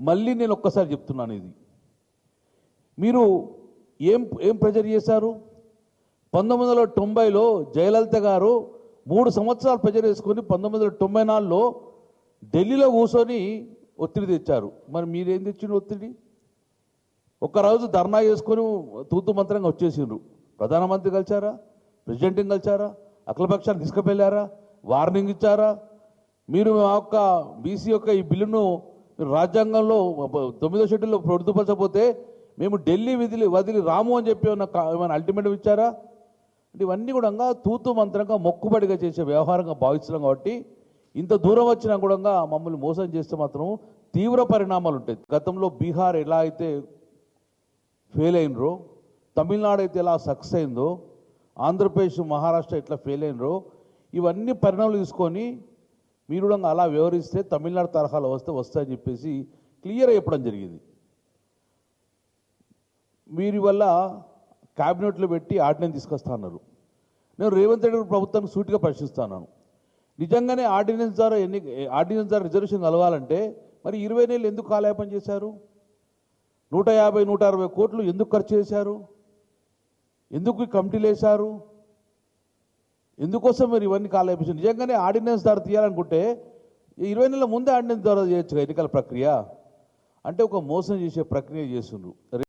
మళ్ళీ నేను ఒక్కసారి చెప్తున్నాను ఇది. మీరు ఏం ఏం ప్రెజర్ చేశారు? పంతొమ్మిది వందల తొంభైలో జయలలిత గారు మూడు సంవత్సరాలు ప్రెజర్ వేసుకొని పంతొమ్మిది వందల తొంభై నాలుగులో ఢిల్లీలో కూర్చొని ఒత్తిడి తెచ్చారు. మరి మీరేం తెచ్చిండ్రు ఒత్తిడి? ఒక్కరోజు ధర్నా చేసుకొని తూతు మంత్రంగా వచ్చేసిండ్రు. ప్రధానమంత్రి కలిశారా? ప్రెసిడెంట్ని కలిశారా? అఖిలపక్షాన్ని తీసుకుపెళ్ళారా వార్నింగ్ ఇచ్చారా? మీరు మా యొక్క బీసీ యొక్క ఈ బిల్లును మీరు రాజ్యాంగంలో తొమ్మిదో షెడ్యూల్లో పొడుదుపరచకపోతే మేము ఢిల్లీ విధులు వదిలి రాము అని చెప్పి ఉన్న ఏమైనా అల్టిమేటం ఇచ్చారా? అంటే ఇవన్నీ కూడా తూతు మంత్రంగా మొక్కుబడిగా చేసే వ్యవహారంగా భావిస్తున్నాం కాబట్టి ఇంత దూరం వచ్చినా కూడా మమ్మల్ని మోసం చేస్తే మాత్రం తీవ్ర పరిణామాలు ఉంటాయి. గతంలో బీహార్ ఎలా అయితే ఫెయిల్ అయినరో తమిళనాడు అయితే ఎలా సక్సెస్ అయిందో ఆంధ్రప్రదేశ్ మహారాష్ట్ర ఎట్లా ఫెయిల్ అయినరో ఇవన్నీ పరిణామాలు తీసుకొని మీరు కూడా అలా వివరిస్తే తమిళనాడు తరహాలో వస్తే వస్తాయని చెప్పేసి క్లియర్ చెప్పడం జరిగింది. మీరు వల్ల క్యాబినెట్లో పెట్టి ఆర్డినెన్స్ తీసుకొస్తా అన్నారు. నేను రేవంత్ రెడ్డి గారి ప్రభుత్వాన్ని సూటిగా ప్రశ్నిస్తున్నాను నిజంగానే ఆర్డినెన్స్ ద్వారా ఎన్ని ఆర్డినెన్స్ ద్వారా రిజర్వేషన్ కలవాలంటే మరి ఇరవై నెలలు ఎందుకు కాలయాపం చేశారు? నూట యాభై నూట అరవై కోట్లు ఎందుకు ఖర్చు చేశారు? ఎందుకు కమిటీలు వేశారు? ఎందుకోసం మీరు ఇవన్నీ కాలేపించారు నిజంగానే ఆర్డినెన్స్ ద్వారా తీయాలనుకుంటే ఈ ఇరవై నెలల ముందే ఆర్డినెన్స్ ద్వారా చేయొచ్చు ఎన్నికల ప్రక్రియ? అంటే ఒక మోసం చేసే ప్రక్రియ చేస్తుండ్రు.